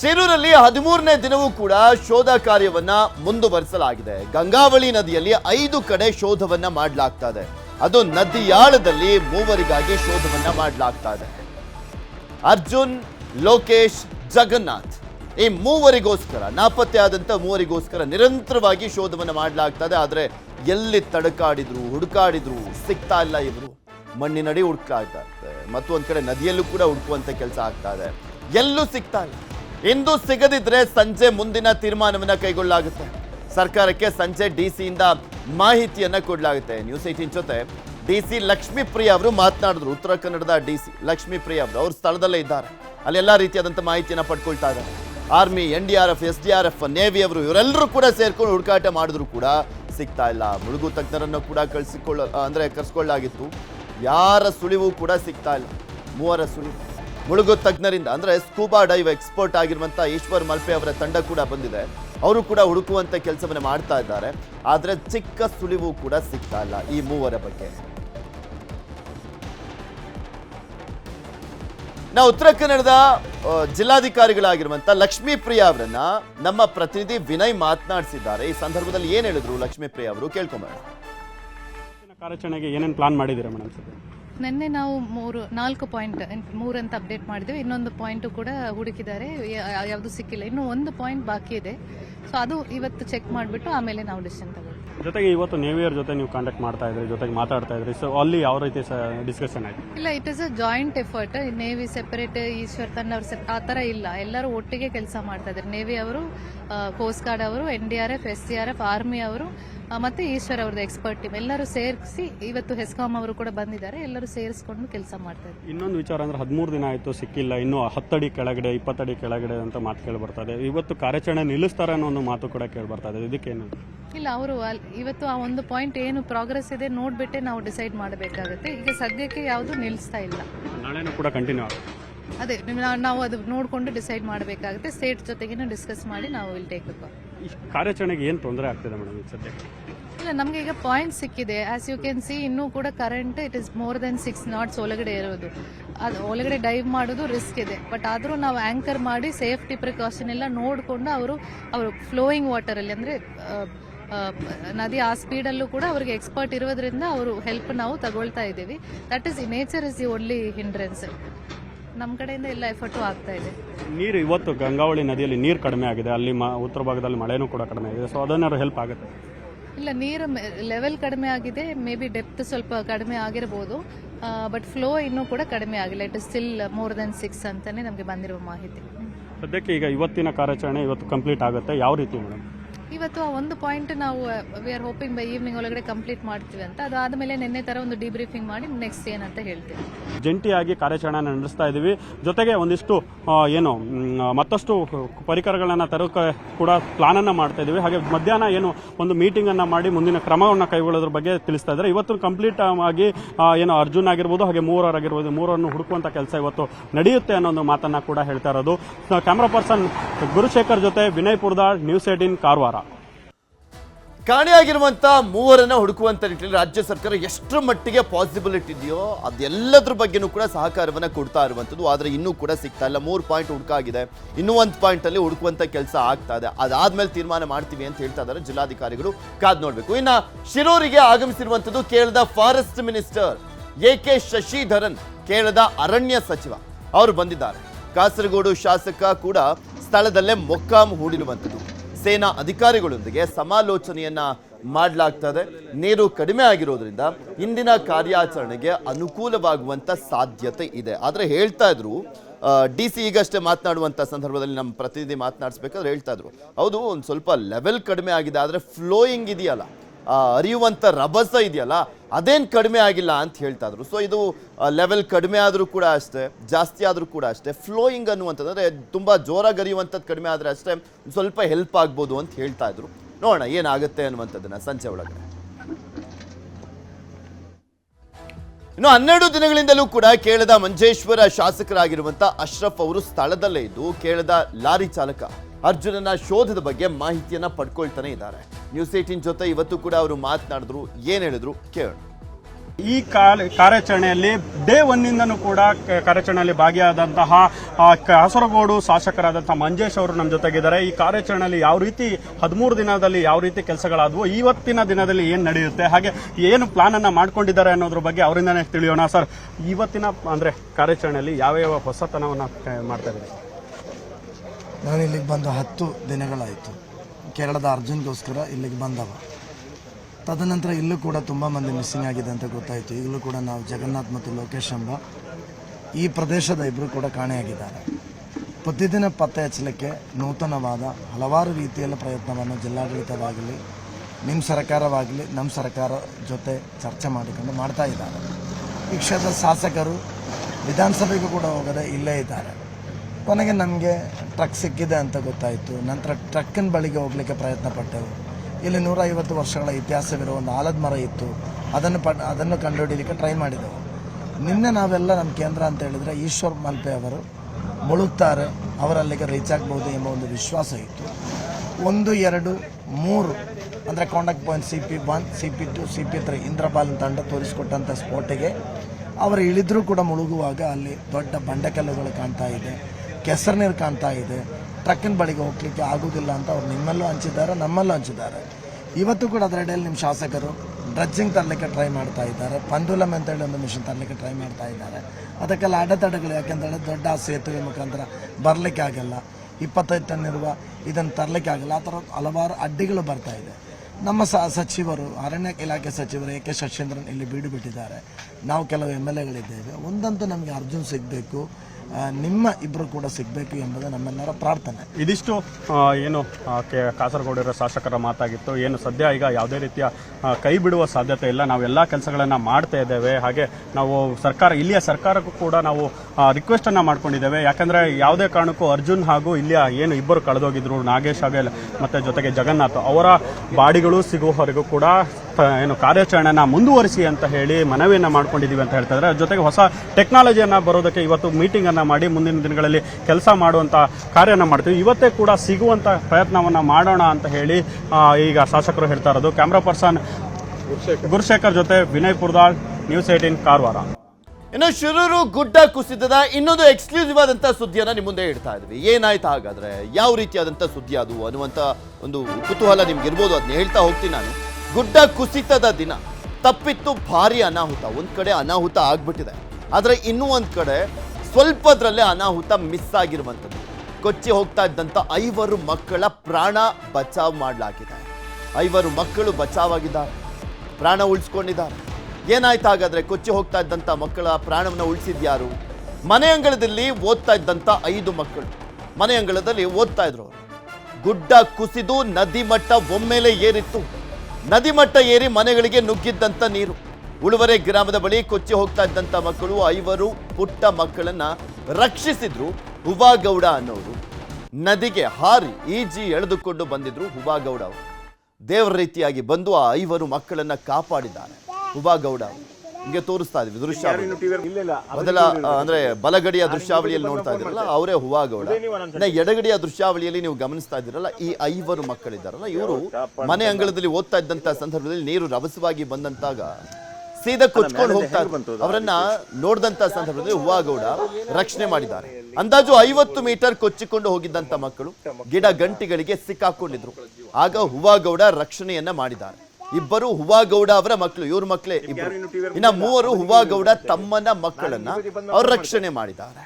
ಶಿರೂರಲ್ಲಿ ಹದಿಮೂರನೇ ದಿನವೂ ಕೂಡ ಶೋಧ ಕಾರ್ಯವನ್ನ ಮುಂದುವರಿಸಲಾಗಿದೆ. ಗಂಗಾವಳಿ ನದಿಯಲ್ಲಿ ಐದು ಕಡೆ ಶೋಧವನ್ನ ಮಾಡಲಾಗ್ತಾ ಇದೆ. ಅದು ನದಿಯಾಳದಲ್ಲಿ ಮೂವರಿಗಾಗಿ ಶೋಧವನ್ನ ಮಾಡಲಾಗ್ತಾ ಇದೆ. ಅರ್ಜುನ್, ಲೋಕೇಶ್, ಜಗನ್ನಾಥ್ ಈ ಮೂವರಿಗೋಸ್ಕರ, ನಾಪತ್ತೆ ಆದಂತ ಮೂವರಿಗೋಸ್ಕರ ನಿರಂತರವಾಗಿ ಶೋಧವನ್ನ ಇದೆ. ಆದ್ರೆ ಎಲ್ಲಿ ತಡಕಾಡಿದ್ರು, ಹುಡುಕಾಡಿದ್ರು, ಸಿಗ್ತಾ ಇಲ್ಲ ಇವರು. ಮಣ್ಣಿನಡಿ ಹುಡುಕಾಡ್ತಾ ಇದೆ ಮತ್ತು ಒಂದ್ ಕಡೆ ನದಿಯಲ್ಲೂ ಕೂಡ ಹುಡುಕುವಂತ ಕೆಲಸ ಆಗ್ತಾ ಇದೆ. ಎಲ್ಲೂ ಸಿಗ್ತಾ ಇಲ್ಲ. ಇಂದು ಸಿಗದಿದ್ರೆ ಸಂಜೆ ಮುಂದಿನ ತೀರ್ಮಾನವನ್ನು ಕೈಗೊಳ್ಳಲಾಗುತ್ತೆ. ಸರ್ಕಾರಕ್ಕೆ ಸಂಜೆ ಡಿಸಿಯಿಂದ ಮಾಹಿತಿಯನ್ನ ಕೊಡಲಾಗುತ್ತೆ. ನ್ಯೂಸ್ ಏಟೀನ್ ಜೊತೆ ಡಿಸಿ ಲಕ್ಷ್ಮೀಪ್ರಿಯ ಅವರು ಮಾತನಾಡಿದ್ರು. ಉತ್ತರ ಕನ್ನಡದ ಡಿಸಿ ಲಕ್ಷ್ಮೀಪ್ರಿಯ ಅವರು. ಅವ್ರ ಸ್ಥಳದಲ್ಲೇ ಇದ್ದಾರೆ. ಅಲ್ಲಿ ಎಲ್ಲಾ ರೀತಿಯಾದಂಥ ಮಾಹಿತಿಯನ್ನ ಪಡ್ಕೊಳ್ತಾ ಇದ್ದಾರೆ. Army, N D R F, S D R F, navy ಅವರು ಇವರೆಲ್ಲರೂ ಕೂಡ ಸೇರ್ಕೊಂಡು ಹುಡುಕಾಟ ಮಾಡಿದ್ರು ಕೂಡ ಸಿಗ್ತಾ ಇಲ್ಲ. ಮುಳುಗು ತಜ್ಞರನ್ನು ಕೂಡ ಕಳಿಸಿಕೊಳ್ಳ, ಅಂದ್ರೆ ಕರೆಸ್ಕೊಳ್ಳಾಗಿತ್ತು. ಯಾರ ಸುಳಿವು ಕೂಡ ಸಿಗ್ತಾ ಇಲ್ಲ. ಮೂವರ ಸುಳಿವು. ಮುಳುಗು ತಜ್ಞರಿಂದ, ಅಂದ್ರೆ ಸ್ಕೂಬಾ ಡೈವ್ ಎಕ್ಸ್ಪರ್ಟ್ ಆಗಿರುವಂತ ಈಶ್ವರ್ ಮಲ್ಪೆ ಅವರ ತಂಡ ಕೂಡ ಬಂದಿದೆ. ಅವರು ಕೂಡ ಹುಡುಕುವಂತ ಕೆಲಸವನ್ನು ಮಾಡ್ತಾ ಇದ್ದಾರೆ. ಆದ್ರೆ ಚಿಕ್ಕ ಸುಳಿವು ಕೂಡ ಸಿಗ್ತಾ ಇಲ್ಲ ಈ ಮೂವರ ಬಗ್ಗೆ. ನಾವು ಉತ್ತರ ಕನ್ನಡದ ಜಿಲ್ಲಾಧಿಕಾರಿಗಳಾಗಿರುವಂಥ ಲಕ್ಷ್ಮೀ ಪ್ರಿಯಾ ಅವರನ್ನ ನಮ್ಮ ಪ್ರತಿನಿಧಿ ವಿನಯ್ ಮಾತನಾಡಿಸಿದ್ದಾರೆ. ಈ ಸಂದರ್ಭದಲ್ಲಿ ಏನ್ ಹೇಳಿದ್ರು ಲಕ್ಷ್ಮೀ ಪ್ರಿಯಾ ಅವರು? ಕೇಳ್ಕೊಂಬ ಕಾರ್ಯಾಚರಣೆಗೆ ಏನೇನು ಪ್ಲಾನ್ ಮಾಡಿದ್ದೀರಾ ಮೇಡಮ್ ನಿನ್ನೆ ನಾವು ಮೂರು, ನಾಲ್ಕು ಪಾಯಿಂಟ್ ಮೂರು ಅಂತ ಅಪ್ಡೇಟ್ ಮಾಡಿದ್ವಿ. ಇನ್ನೊಂದು ಪಾಯಿಂಟು ಕೂಡ ಹುಡುಕಿದ್ದಾರೆ. ಯಾವುದು ಸಿಕ್ಕಿಲ್ಲ. ಇನ್ನು ಒಂದು ಪಾಯಿಂಟ್ ಬಾಕಿ ಇದೆ. ಸೊ ಅದು ಇವತ್ತು ಚೆಕ್ ಮಾಡಿಬಿಟ್ಟು ಆಮೇಲೆ ನಾವು ಡಿಸಿಷನ್ ತಗೊಳ್ತೀವಿ ಜೊತೆಗೆ ಇವತ್ತು ನೇವಿಯರ್ ಜೊತೆ ನೀವು ಕಾಂಟ್ಯಾಕ್ಟ್ ಮಾಡ್ತಾ ಇದ್ರಿ ಜೊತೆಗೆ ಮಾತಾಡ್ತಾ ಇದ್ರಿ. ಸೊ ಅಲ್ಲಿ ಯಾವ ರೀತಿ ಡಿಸ್ಕಷನ್ ಆಯ್ತು? ಇಲ್ಲ it is a joint effort navy separate Ishwar ತನ್ನ ಅವ್ರ ಆ ಥರ ಇಲ್ಲ. ಎಲ್ಲರೂ ಒಟ್ಟಿಗೆ ಕೆಲಸ ಮಾಡ್ತಾ ಇದ್ದಾರೆ. ನೇವಿ ಅವರು ಕೋಸ್ಟ್ ಗಾರ್ಡ್ ಅವರು N D R F S C R F army ಅವರು ಮತ್ತೆ ಈಶ್ವರ್ ಅವ್ರದ್ದು ಎಕ್ಸ್ಪರ್ಟ್ ಟೀಮ್ ಎಲ್ಲರೂ ಸೇರಿಸಿ ಇವತ್ತು ಹೆಸ್ಕಾಂ ಅವರು ಕೂಡ ಬಂದಿದ್ದಾರೆ. ಎಲ್ಲರೂ ಸೇರಿಸ್ಕೊಂಡು ಕೆಲಸ ಮಾಡ್ತಾ ಇದ್ದಾರೆ. ಇನ್ನೊಂದು ವಿಚಾರ ಅಂದ್ರೆ ಹದಿಮೂರು ದಿನ ಆಯಿತು ಸಿಕ್ಕಿಲ್ಲ. ಇನ್ನು ಹತ್ತಡಿ ಕೆಳಗಡೆ ಇಪ್ಪತ್ತಡಿ ಕೆಳಗಡೆ ಅಂತ ಮಾತು ಕೇಳಿ ಬರ್ತಾ ಇದೆ. ಇವತ್ತು ಕಾರ್ಯಾಚರಣೆ ನಿಲ್ಲಿಸ್ತಾರೆ ಅನ್ನೋ ಒಂದು ಮಾತು ಕೂಡ ಕೇಳಿ ಬರ್ತಾ ಇದೆ ಇದಕ್ಕೇನು ಇಲ್ಲ ಅವರು ಇವತ್ತು ಆ ಒಂದು ಪಾಯಿಂಟ್ ಏನು ಪ್ರೋಗ್ರೆಸ್ ಇದೆ ನೋಡ್ಬಿಟ್ಟೆ ನಾವು ಡಿಸೈಡ್ ಮಾಡಬೇಕಾಗುತ್ತೆ. ಈಗ ಸದ್ಯಕ್ಕೆ ಯಾವುದು ನಿಲ್ಲಿಸ್ತಾ ಇಲ್ಲ. ನಾಳೆನೂ ಕೂಡ ಕಂಟಿನ್ಯೂ ಅದೇ ನಾವು ಅದು ನೋಡಿಕೊಂಡು ಡಿಸೈಡ್ ಮಾಡಬೇಕಾಗುತ್ತೆ. ಸ್ಟೇಟ್ ಜೊತೆಗೇನು ಡಿಸ್ಕಸ್ ಮಾಡಿ ನಾವು ಇಲ್ಲಿ ಟೇಕ್ ಕಾರ್ಯಾಚರಣೆಗೆ ಏನು ತೊಂದರೆ ಆಗ್ತದೆ ಮೇಡಮ್ ಸದ್ಯಕ್ಕೆ? ಇಲ್ಲ ನಮಗೆ ಈಗ ಪಾಯಿಂಟ್ ಸಿಕ್ಕಿದೆ. ಆಸ್ ಯು ಕ್ಯಾನ್ ಸಿ ಇನ್ನೂ ಕೂಡ current it is more than six knots ಒಳಗಡೆ ಇರೋದು. ಅದು ಒಳಗಡೆ ಡೈವ್ ಮಾಡೋದು ರಿಸ್ಕ್ ಇದೆ. ಬಟ್ ಆದರೂ ನಾವು ಆ್ಯಂಕರ್ ಮಾಡಿ ಸೇಫ್ಟಿ ಪ್ರಿಕಾಷನ್ ಎಲ್ಲ ನೋಡಿಕೊಂಡು ಅವರು ಅವರು ಫ್ಲೋಯಿಂಗ್ ವಾಟರಲ್ಲಿ ಅಂದರೆ ನದಿ ಆ ಸ್ಪೀಡಲ್ಲೂ ಕೂಡ ಅವರಿಗೆ ಎಕ್ಸ್ಪರ್ಟ್ ಇರೋದ್ರಿಂದ ಅವರು ಹೆಲ್ಪ್ ನಾವು ತಗೊಳ್ತಾ ಇದ್ದೀವಿ. That is nature is the only hindrance ನಮ್ಮ ಕಡೆಯಿಂದ ಎಲ್ಲ ಎಫರ್ಟು ಆಗ್ತಾ ಇದೆ. ನೀರು ಇವತ್ತು ಗಂಗಾವಳಿ ನದಿಯಲ್ಲಿ ನೀರು ಕಡಿಮೆ ಆಗಿದೆ. ಅಲ್ಲಿ ಮ ಉತ್ತರ ಭಾಗದಲ್ಲಿ ಮಳೆನೂ ಕೂಡ ಕಡಿಮೆ ಆಗಿದೆ. ಸೊ ಅದನ್ನಾರು ಹೆಲ್ಪ್ ಆಗುತ್ತೆ? ಇಲ್ಲ ನೀರು ಲೆವೆಲ್ ಕಡಿಮೆ ಆಗಿದೆ. ಮೇ ಬಿ ಡೆಪ್ತ್ ಸ್ವಲ್ಪ ಕಡಿಮೆ ಆಗಿರ್ಬೋದು. ಬಟ್ ಫ್ಲೋ ಇನ್ನೂ ಕೂಡ ಕಡಿಮೆ ಆಗಿಲ್ಲ. It is still more than six ಅಂತಲೇ ನಮಗೆ ಬಂದಿರುವ ಮಾಹಿತಿ. ಸದ್ಯಕ್ಕೆ ಈಗ ಇವತ್ತಿನ ಕಾರ್ಯಾಚರಣೆ ಇವತ್ತು ಕಂಪ್ಲೀಟ್ ಆಗುತ್ತೆ. ಯಾವ ರೀತಿ ಮೇಡಮ್? ಇವತ್ತು ಆ ಒಂದು ಪಾಯಿಂಟ್ ನಾವು we are hoping by evening ಒಳಗಡೆ ಕಂಪ್ಲೀಟ್ ಮಾಡ್ತೀವಿ ಅಂತ. ಅದಾದ ಮೇಲೆ ನಿನ್ನೆ ತರ ಒಂದು ಡಿಬ್ರೀಫಿಂಗ್ ಮಾಡಿ ನೆಕ್ಸ್ಟ್ ಏನಂತ ಹೇಳ್ತೀವಿ. ಜಂಟಿಯಾಗಿ ಕಾರ್ಯಾಚರಣೆ ನಡೆಸ್ತಾ ಇದ್ದೀವಿ ಜೊತೆಗೆ ಒಂದಿಷ್ಟು ಏನು ಮತ್ತಷ್ಟು ಪರಿಕರಗಳನ್ನು ತರೋಕೆ ಕೂಡ ಪ್ಲಾನ್ ಅನ್ನ ಮಾಡ್ತಾ ಇದ್ದೀವಿ ಹಾಗೆ ಮಧ್ಯಾಹ್ನ ಏನು ಒಂದು ಮೀಟಿಂಗ್ ಅನ್ನ ಮಾಡಿ ಮುಂದಿನ ಕ್ರಮವನ್ನು ಕೈಗೊಳ್ಳೋದ್ರ ಬಗ್ಗೆ ತಿಳಿಸ್ತಾ ಇದ್ದಾರೆ. ಇವತ್ತು ಕಂಪ್ಲೀಟ್ ಆಗಿ ಏನು ಅರ್ಜುನ್ ಆಗಿರ್ಬೋದು, ಹಾಗೆ ಮೂರರಾಗಿರ್ಬೋದು ಮೂರನ್ನು ಹುಡುಕುವಂತ ಕೆಲಸ ಇವತ್ತು ನಡೆಯುತ್ತೆ ಅನ್ನೋ ಒಂದು ಮಾತನ್ನ ಕೂಡ ಹೇಳ್ತಾ ಇರೋದು. ಕ್ಯಾಮ್ರಾ ಪರ್ಸನ್ ಗುರುಶೇಖರ್ ಜೊತೆ ವಿನಯ್ ಪುರ್ದಾಳ್ ನ್ಯೂಸ್ ಏಟೀನ್ ಕಾರವಾರ. ಕಾಣೆಯಾಗಿರುವಂತ ಮೂವರನ್ನ ಹುಡುಕುವಂತ ನಿಟ್ಟಿನಲ್ಲಿ ರಾಜ್ಯ ಸರ್ಕಾರ ಎಷ್ಟರ ಮಟ್ಟಿಗೆ ಪಾಸಿಬಿಲಿಟಿ ಇದೆಯೋ ಅದೆಲ್ಲದ್ರ ಬಗ್ಗೆನೂ ಕೂಡ ಸಹಕಾರವನ್ನ ಕೊಡ್ತಾ ಇರುವಂತದ್ದು ಆದರೆ ಇನ್ನೂ ಕೂಡ ಸಿಗ್ತಾ ಇಲ್ಲ. ಮೂರು ಪಾಯಿಂಟ್ ಹುಡುಕಾಗಿದೆ ಇನ್ನೂ ಒಂದು ಪಾಯಿಂಟ್ ಅಲ್ಲಿ ಹುಡುಕುವಂತ ಕೆಲಸ ಆಗ್ತಾ ಇದೆ. ಅದಾದ್ಮೇಲೆ ತೀರ್ಮಾನ ಮಾಡ್ತೀವಿ ಅಂತ ಹೇಳ್ತಾ ಇದ್ದಾರೆ ಜಿಲ್ಲಾಧಿಕಾರಿಗಳು. ಕಾದ್ ನೋಡಬೇಕು. ಇನ್ನ ಶಿರೂರಿಗೆ ಆಗಮಿಸಿರುವಂತದ್ದು ಕೇರಳದ forest minister A K Shashidharan, ಕೇರಳದ ಅರಣ್ಯ ಸಚಿವ. ಅವರು ಬಂದಿದ್ದಾರೆ. ಕಾಸರಗೋಡು ಶಾಸಕ ಕೂಡ ಸ್ಥಳದಲ್ಲೇ ಮೊಕ್ಕಾಂ ಹೂಡಿರುವಂಥದ್ದು. ಸೇನಾ ಅಧಿಕಾರಿಗಳೊಂದಿಗೆ ಸಮಾಲೋಚನೆಯನ್ನ ಮಾಡಲಾಗ್ತದೆ. ನೀರು ಕಡಿಮೆ ಆಗಿರೋದ್ರಿಂದ ಇಂದಿನ ಕಾರ್ಯಾಚರಣೆಗೆ ಅನುಕೂಲವಾಗುವಂತ ಸಾಧ್ಯತೆ ಇದೆ. ಆದ್ರೆ ಹೇಳ್ತಾ ಇದ್ರು ಡಿ ಸಿ ಈಗಷ್ಟೇ ಮಾತನಾಡುವಂತ ಸಂದರ್ಭದಲ್ಲಿ ನಮ್ಮ ಪ್ರತಿನಿಧಿ ಮಾತನಾಡಿಸ್ಬೇಕಾದ್ರೆ ಹೇಳ್ತಾ ಇದ್ರು, ಹೌದು, ಒಂದು ಸ್ವಲ್ಪ ಲೆವೆಲ್ ಕಡಿಮೆ ಆಗಿದೆ, ಆದ್ರೆ ಫ್ಲೋಯಿಂಗ್ ಇದೆಯಲ್ಲ ಅರಿಯುವಂತ ರಭಸ ಇದೆಯಲ್ಲ ಅದೇನ್ ಕಡಿಮೆ ಆಗಿಲ್ಲ ಅಂತ ಹೇಳ್ತಾ ಇದ್ರು. ಸೊ ಇದು ಲೆವೆಲ್ ಕಡಿಮೆ ಆದರೂ ಕೂಡ ಅಷ್ಟೇ, ಜಾಸ್ತಿ ಆದರೂ ಕೂಡ ಅಷ್ಟೇ. ಫ್ಲೋಯಿಂಗ್ ಅನ್ನುವಂಥದ್ದು ಅಂದ್ರೆ ತುಂಬಾ ಜೋರಾಗಿ ಗರಿಯುವಂಥದ್ದು ಕಡಿಮೆ ಆದ್ರೆ ಅಷ್ಟೇ ಸ್ವಲ್ಪ ಹೆಲ್ಪ್ ಆಗ್ಬೋದು ಅಂತ ಹೇಳ್ತಾ ಇದ್ರು. ನೋಡೋಣ, ಏನಾಗುತ್ತೆ ಅನ್ನುವಂಥದ್ದನ್ನು ಸಂಜೆ ಒಳಗಡೆ. ಇನ್ನು ಹನ್ನೆರಡು ದಿನಗಳಿಂದಲೂ ಕೂಡ ಕೇಳದ ಮಂಜೇಶ್ವರ ಶಾಸಕರಾಗಿರುವಂತ ಅಶ್ರಫ್ ಅವರು ಸ್ಥಳದಲ್ಲೇ ಇದ್ದು ಕೇಳದ ಲಾರಿ ಚಾಲಕ ಅರ್ಜುನನ ಶೋಧದ ಬಗ್ಗೆ ಮಾಹಿತಿಯನ್ನ ಪಡ್ಕೊಳ್ತಾನೆ ಇದ್ದಾರೆ. ನ್ಯೂಸ್ ಏಟೀನ್ ಜೊತೆ ಇವತ್ತು ಕೂಡ ಅವರು ಮಾತನಾಡಿದ್ರು. ಏನ್ ಹೇಳಿದ್ರು? ಕೇಳೋಣ. ಈ ಕಾಲ- ಕಾರ್ಯಾಚರಣೆಯಲ್ಲಿ ಡೇ ಒನ್ನಿಂದನೂ ಕೂಡ ಕಾರ್ಯಾಚರಣೆಯಲ್ಲಿ ಭಾಗಿಯಾದಂತಹ ಆ, ಕಾಸರಗೋಡು ಶಾಸಕರಾದಂತಹ ಮಂಜೇಶ್ ಅವರು ನಮ್ಮ ಜೊತೆಗಿದ್ದಾರೆ. ಈ ಕಾರ್ಯಾಚರಣೆಯಲ್ಲಿ ಯಾವ ರೀತಿ ಹದಿಮೂರು ದಿನದಲ್ಲಿ ಯಾವ ರೀತಿ ಕೆಲಸಗಳಾದವು ಇವತ್ತಿನ ದಿನದಲ್ಲಿ ಏನು ನಡೆಯುತ್ತೆ ಹಾಗೆ ಏನು ಪ್ಲಾನ್ ಅನ್ನ ಮಾಡ್ಕೊಂಡಿದ್ದಾರೆ ಅನ್ನೋದ್ರ ಬಗ್ಗೆ ಅವರಿಂದನೇ ತಿಳಿಯೋಣ. ಸರ್ ಇವತ್ತಿನ ಅಂದ್ರೆ ಕಾರ್ಯಾಚರಣೆಯಲ್ಲಿ ಯಾವ ಯಾವ ಹೊಸತನವನ್ನ ಮಾಡ್ತಾ ಇದ್ದೀವಿ ನಾನು ಇಲ್ಲಿಗೆ ಬಂದು ಹತ್ತು ದಿನಗಳಾಯಿತು. ಕೇರಳದ ಅರ್ಜುನ್ಗೋಸ್ಕರ ಇಲ್ಲಿಗೆ ಬಂದವ. ತದನಂತರ ಇಲ್ಲೂ ಕೂಡ ತುಂಬ ಮಂದಿ ಮಿಸ್ಸಿಂಗ್ ಆಗಿದೆ ಅಂತ ಗೊತ್ತಾಯಿತು. ಈಗಲೂ ಕೂಡ ನಾವು ಜಗನ್ನಾಥ್ ಮತ್ತು ಲೋಕೇಶ್ ಎಂಬ ಈ ಪ್ರದೇಶದ ಇಬ್ಬರು ಕೂಡ ಕಾಣೆಯಾಗಿದ್ದಾರೆ. ಪ್ರತಿದಿನ ಪತ್ತೆ ಹಚ್ಚಲಿಕ್ಕೆ ನೂತನವಾದ ಹಲವಾರು ರೀತಿಯಲ್ಲಿ ಪ್ರಯತ್ನವನ್ನು ಜಿಲ್ಲಾಡಳಿತವಾಗಲಿ ನಿಮ್ಮ ಸರ್ಕಾರವಾಗಲಿ ನಮ್ಮ ಸರ್ಕಾರ ಜೊತೆ ಚರ್ಚೆ ಮಾಡಿಕೊಂಡು ಮಾಡ್ತಾ ಇದ್ದಾರೆ. ಈ ಕ್ಷೇತ್ರದ ಶಾಸಕರು ವಿಧಾನಸಭೆಗೂ ಕೂಡ ಹೋಗದೆ ಇಲ್ಲೇ ಇದ್ದಾರೆ. ಕೊನೆಗೆ ನಮಗೆ ಟ್ರಕ್ ಸಿಕ್ಕಿದೆ ಅಂತ ಗೊತ್ತಾಯಿತು. ನಂತರ ಟ್ರಕ್ಕಿನ ಬಳಿಗೆ ಹೋಗಲಿಕ್ಕೆ ಪ್ರಯತ್ನ ಪಟ್ಟೆವು ಇಲ್ಲಿ ನೂರ ಐವತ್ತು ವರ್ಷಗಳ ಇತಿಹಾಸವಿರೋ ಒಂದು ಆಲದ ಮರ ಇತ್ತು. ಅದನ್ನು ಪ ಅದನ್ನು ಕಂಡುಹಿಡಿಯಲಿಕ್ಕೆ ಟ್ರೈ ಮಾಡಿದೆವು ನಿನ್ನೆ ನಾವೆಲ್ಲ ನಮ್ಮ ಕೇಂದ್ರ ಅಂತ ಹೇಳಿದರೆ ಈಶ್ವರ್ ಮಲ್ಪೆ ಅವರು ಮುಳುಗ್ತಾರೆ, ಅವರಲ್ಲಿಗೆ ರೀಚ್ ಆಗ್ಬೋದು ಎಂಬ ಒಂದು ವಿಶ್ವಾಸ ಇತ್ತು. ಒಂದು, ಎರಡು, ಮೂರು, ಅಂದರೆ conduct point C P one C P two C P three Indrapalan ತಂಡ ತೋರಿಸಿಕೊಟ್ಟಂಥ ಸ್ಪೋಟಿಗೆ ಅವರು ಇಳಿದರೂ ಕೂಡ ಮುಳುಗುವಾಗ ಅಲ್ಲಿ ದೊಡ್ಡ ಬಂಡೆಕಲ್ಲುಗಳು ಕಾಣ್ತಾ ಇದೆ. ಕೆಸರು ಕಾಣ್ತಾ ಇದೆ. ಟ್ರಕ್ಕಿನ ಬಳಿಗೆ ಹೋಗ್ಲಿಕ್ಕೆ ಆಗೋದಿಲ್ಲ ಅಂತ ಅವ್ರು ನಿಮ್ಮಲ್ಲೂ ಹಂಚಿದ್ದಾರೆ, ನಮ್ಮಲ್ಲೂ ಹಂಚಿದ್ದಾರೆ. ಇವತ್ತು ಕೂಡ ಅದರ ಅಡಿಯಲ್ಲಿ ನಿಮ್ಮ ಶಾಸಕರು ಡ್ರಜ್ಜಿಂಗ್ ತರಲಿಕ್ಕೆ ಟ್ರೈ ಮಾಡ್ತಾ ಇದ್ದಾರೆ, ಪಂದುಲಮ್ ಅಂತೇಳಿ ಒಂದು ಮಿಷನ್ ತರಲಿಕ್ಕೆ ಟ್ರೈ ಮಾಡ್ತಾ ಇದ್ದಾರೆ. ಅದಕ್ಕೆಲ್ಲ ಅಡೆತಡೆಗಳು ಯಾಕೆಂದರೆ ದೊಡ್ಡ ಸೇತುವೆ ಮುಖಾಂತರ ಬರಲಿಕ್ಕೆ ಆಗಲ್ಲ. ಇಪ್ಪತ್ತೈದು ಟನ್ ಇರುವ ಇದನ್ನು ತರಲಿಕ್ಕೆ ಆಗಲ್ಲ. ಆ ಥರ ಹಲವಾರು ಅಡ್ಡಿಗಳು ಬರ್ತಾ ಇದೆ. ನಮ್ಮ ಸ ಸಚಿವರು, ಅರಣ್ಯ ಇಲಾಖೆ ಸಚಿವರು ಎ ಕೆ ಶಶೀಂದ್ರನ್ ಇಲ್ಲಿ ಬೀಡು ಬಿಟ್ಟಿದ್ದಾರೆ. ನಾವು ಕೆಲವು ಎಂ ಎಲ್ ಎಗಳಿದ್ದೇವೆ. ಒಂದಂತೂ ನಮಗೆ ಅರ್ಜುನ್ ಸಿಗಬೇಕು. ನಿಮ್ಮ ಇಬ್ಬರು ಕೂಡ ಸಿಗಬೇಕು ಎಂಬುದು ನಮ್ಮೆಲ್ಲರ ಪ್ರಾರ್ಥನೆ. ಇದಿಷ್ಟು ಏನು ಕಾಸರಗೋಡಿರೋ ಶಾಸಕರ ಮಾತಾಗಿತ್ತು. ಏನು, ಸದ್ಯ ಈಗ ಯಾವುದೇ ರೀತಿಯ ಕೈ ಬಿಡುವ ಸಾಧ್ಯತೆ ಇಲ್ಲ. ನಾವೆಲ್ಲ ಕೆಲಸಗಳನ್ನು ಮಾಡ್ತಾ ಇದ್ದೇವೆ. ಹಾಗೆ ನಾವು ಸರ್ಕಾರ, ಇಲ್ಲಿಯ ಸರ್ಕಾರಕ್ಕೂ ಕೂಡ ನಾವು ರಿಕ್ವೆಸ್ಟ್ ಅನ್ನ ಮಾಡ್ಕೊಂಡಿದ್ದೇವೆ. ಯಾಕಂದ್ರೆ ಯಾವುದೇ ಕಾರಣಕ್ಕೂ ಅರ್ಜುನ್ ಹಾಗೂ ಇಲ್ಲಿಯ ಏನು ಇಬ್ಬರು ಕಳೆದೋಗಿದ್ರು, ನಾಗೇಶ್ ಹಾಗೆ ಮತ್ತೆ ಜೊತೆಗೆ ಜಗನ್ನಾಥ್ ಅವರ ಬಾಡಿಗಳು ಸಿಗುವವರೆಗೂ ಕೂಡ ಏನು ಕಾರ್ಯಾಚರಣೆನ ಮುಂದುವರಿಸಿ ಅಂತ ಹೇಳಿ ಮನವಿಯನ್ನ ಮಾಡ್ಕೊಂಡಿದೀವಿ ಅಂತ ಹೇಳ್ತಾ ಇದ್ದಾರೆ. ಜೊತೆಗೆ ಹೊಸ ಟೆಕ್ನಾಲಜಿಯನ್ನ ಬರೋದಕ್ಕೆ ಇವತ್ತು ಮೀಟಿಂಗ್ ಅನ್ನ ಮಾಡಿ ಮುಂದಿನ ದಿನಗಳಲ್ಲಿ ಕೆಲಸ ಮಾಡುವಂತ ಕಾರ್ಯನ ಮಾಡ್ತೀವಿ. ಇವತ್ತೇ ಕೂಡ ಸಿಗುವಂತ ಪ್ರಯತ್ನವನ್ನ ಮಾಡೋಣ ಅಂತ ಹೇಳಿ ಈಗ ಶಾಸಕರು ಹೇಳ್ತಾ ಇರೋದು. ಕ್ಯಾಮ್ರಾ ಪರ್ಸನ್ ಗುರುಶೇಖರ್ ಜೊತೆ ವಿನಯ್ ಪುರ್ದಾಳ್, ನ್ಯೂಸ್ ಏಟೀನ್ ಕಾರವಾರ. ಇನ್ನು ಶಿರೂರು ಗುಡ್ಡ ಕುಸಿತದ ಇನ್ನೊಂದು ಎಕ್ಸ್ಕ್ಲೂಸಿವ್ ಆದಂಥ ಸುದ್ದಿಯನ್ನ ನಿಮ್ಮ ಮುಂದೆ ಇಡ್ತಾ ಇದ್ವಿ. ಏನಾಯ್ತು ಹಾಗಾದ್ರೆ? ಯಾವ ರೀತಿಯಾದಂಥ ಸುದ್ದಿ ಅದು ಅನ್ನುವಂತ ಒಂದು ಕುತೂಹಲ ನಿಮ್ಗೆ ಇರ್ಬೋದು. ಅದನ್ನ ಹೇಳ್ತಾ ಹೋಗ್ತೀನಿ ನಾನು. ಗುಡ್ಡ ಕುಸಿತದ ದಿನ ತಪ್ಪಿತ್ತು ಭಾರಿ ಅನಾಹುತ. ಒಂದು ಕಡೆ ಅನಾಹುತ ಆಗ್ಬಿಟ್ಟಿದೆ. ಆದರೆ ಇನ್ನೂ ಒಂದು ಕಡೆ ಸ್ವಲ್ಪದ್ರಲ್ಲೇ ಅನಾಹುತ ಮಿಸ್ ಆಗಿರುವಂಥದ್ದು. ಕೊಚ್ಚಿ ಹೋಗ್ತಾ ಇದ್ದಂಥ ಐವರು ಮಕ್ಕಳ ಪ್ರಾಣ ಬಚಾವ್ ಮಾಡಲಾಗಿದೆ. ಐವರು ಮಕ್ಕಳು ಬಚಾವಾಗಿದ್ದಾರೆ ಪ್ರಾಣ ಉಳಿಸ್ಕೊಂಡಿದ್ದಾರೆ. ಏನಾಯ್ತು ಹಾಗಾದ್ರೆ ಕೊಚ್ಚಿ ಹೋಗ್ತಾ ಇದ್ದಂಥ ಮಕ್ಕಳ ಪ್ರಾಣವನ್ನು ಉಳಿಸಿದ್ಯಾರು? ಮನೆ ಅಂಗಳದಲ್ಲಿ ಓದ್ತಾ ಇದ್ದಂಥ ಐದು ಮಕ್ಕಳು. ಮನೆ ಅಂಗಳದಲ್ಲಿ ಓದ್ತಾ ಇದ್ರು ಅವರು. ಗುಡ್ಡ ಕುಸಿದು ನದಿ ಮಟ್ಟ ಒಮ್ಮೆಲೆ ಏರಿತ್ತು. ನದಿ ಮಟ್ಟ ಏರಿ ಮನೆಗಳಿಗೆ ನುಗ್ಗಿದ್ದಂಥ ನೀರು. ಉಳುವರೆ ಗ್ರಾಮದ ಬಳಿ ಕೊಚ್ಚಿ ಹೋಗ್ತಾ ಇದ್ದಂಥ ಮಕ್ಕಳು ಐವರು ಪುಟ್ಟ ಮಕ್ಕಳನ್ನ ರಕ್ಷಿಸಿದ್ರು ಹುವಾಗೌಡ ಅನ್ನೋರು. ನದಿಗೆ ಹಾರಿ ಈಜಿ ಎಳೆದುಕೊಂಡು ಬಂದಿದ್ರು ಹುವಾಗೌಡ ಅವರು. ದೇವರ ರೀತಿಯಾಗಿ ಬಂದು ಆ ಐವರು ಮಕ್ಕಳನ್ನ ಕಾಪಾಡಿದ್ದಾರೆ. ಹುಬಾಗೌಡ ಗೌಡ ಹಿಂಗೆ ತೋರಿಸ್ತಾ ಇದ್ವಿ ದೃಶ್ಯಾವಳಿ ಮೊದಲ ಅಂದ್ರೆ ಬಲಗಡಿಯ ದೃಶ್ಯಾವಳಿಯಲ್ಲಿ ನೋಡ್ತಾ ಇದ್ರಲ್ಲ ಅವರೇ ಹುವಾಗೌಡ ಎಡಗಡಿಯ ದೃಶ್ಯಾವಳಿಯಲ್ಲಿ ನೀವು ಗಮನಿಸ್ತಾ ಇದ್ದೀರಲ್ಲ ಈ ಐವರು ಮಕ್ಕಳಿದ್ದಾರಲ್ಲ ಇವರು ಮನೆ ಅಂಗಳದಲ್ಲಿ ಓದ್ತಾ ಇದ್ದಂತ ಸಂದರ್ಭದಲ್ಲಿ ನೀರು ರಭಸವಾಗಿ ಬಂದಂತಾಗ ಸೀದಾ ಕೊಚ್ಕೊಂಡು ಹೋಗ್ತಾ. ಅವರನ್ನ ನೋಡಿದಂತ ಸಂದರ್ಭದಲ್ಲಿ ಹುವಾಗೌಡ ರಕ್ಷಣೆ ಮಾಡಿದ್ದಾರೆ. ಅಂದಾಜು ಐವತ್ತು ಮೀಟರ್ ಕೊಚ್ಚಿಕೊಂಡು ಹೋಗಿದ್ದಂತ ಮಕ್ಕಳು ಗಿಡ ಗಂಟಿಗಳಿಗೆ ಸಿಕ್ಕಾಕೊಂಡಿದ್ರು. ಆಗ ಹುವಾಗೌಡ ರಕ್ಷಣೆಯನ್ನ ಮಾಡಿದ್ದಾರೆ. ಇಬ್ಬರು ಹುವಾಗೌಡ ಅವರ ಮಕ್ಕಳು ಇವ್ರ ಮಕ್ಕಳೇ ಇಬ್ಬರು ಇನ್ನ ಮೂವರು ಹುವಾಗೌಡ ತಮ್ಮನ ಮಕ್ಕಳನ್ನ ಅವ್ರು ರಕ್ಷಣೆ ಮಾಡಿದ್ದಾರೆ.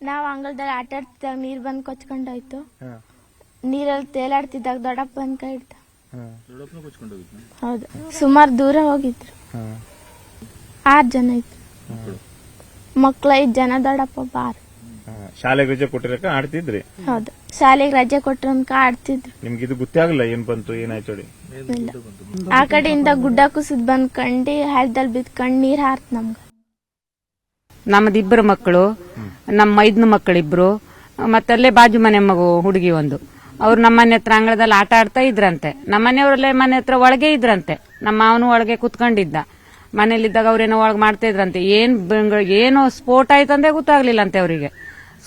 ನಾವ್ ಅಂಗಳದಲ್ಲಿ ಆಟ ಆಡ್ತಿದ್ದಾಗ ನೀರ್ ಬಂದ್ ಕೊಚ್ಕೊಂಡೋಯ್ತು. ನೀರಲ್ಲಿ ತೇಲಾಡ್ತಿದ್ದಾಗ ದೊಡ್ಡಪ್ಪ ಬಂದ್ ಕೈ ಇಡ್ತ ಹೌದು. ಸುಮಾರು ದೂರ ಹೋಗಿದ್ರು. ಆರ್ ಜನ ಇತ್ತು ಮಕ್ಳ ಐದ್ ಜನ ದೊಡ್ಡಪ್ಪ ಬಾರ್ ಶಾಲೆಗೆ ರಜೆ ಕೊಟ್ಟಿರಕ ಆಡ್ತಿದ್ರಿ? ಹೌದು. ಶಾಲೆಗೆ ರಜೆ ಕೊಟ್ರು ಅನ್ಕ ಆಡ್ತಿದ್ರು. ನಿಮ್ಗೆ ಇದು ಗೊತ್ತೇ ಆಗಲ್ಲ ಏನ್ ಬಂತು ಏನಾಯ್ತು ಹೇಳಿ ಆ ಕಡೆಯಿಂದ ಗುಡ್ಡ ಕುಸಿದ್ ಬಂದ್ ಕಂಡಿ ಹಳ್ಳದಲ್ಲಿ ಬಿದ್ಕೊಂಡ್ ನೀರ್ ಹಾರ್ತ ನಮ್ಗ. ನಮ್ಮದು ಇಬ್ಬರು ಮಕ್ಕಳು ನಮ್ಮ ಮೈದ್ನ ಮಕ್ಕಳಿಬ್ರು ಮತ್ತಲ್ಲೇ ಬಾಜು ಮನೆ ಮಗು ಹುಡುಗಿ ಒಂದು. ಅವ್ರು ನಮ್ಮ ಮನೆ ಹತ್ರ ಅಂಗಳದಲ್ಲಿ ಆಟ ಆಡ್ತಾ ಇದ್ರಂತೆ. ನಮ್ಮ ಮನೆಯವರಲ್ಲೇ ಮನೆ ಹತ್ರ ಒಳಗೆ ಇದ್ರಂತೆ. ನಮ್ಮ ಮಾವನು ಒಳಗೆ ಕುತ್ಕೊಂಡಿದ್ದ. ಮನೇಲಿದ್ದಾಗ ಅವ್ರೇನೋ ಒಳಗೆ ಮಾಡ್ತಾ ಇದ್ರಂತೆ. ಏನ್ ಏನೋ ಸ್ಫೋಟ ಆಯ್ತಂದ್ರೆ ಗೊತ್ತಾಗ್ಲಿಲ್ಲಂತೆ ಗೊತ್ತಾಗ್ಲಿಲ್ಲ ಅಂತೆ ಅವರಿಗೆ.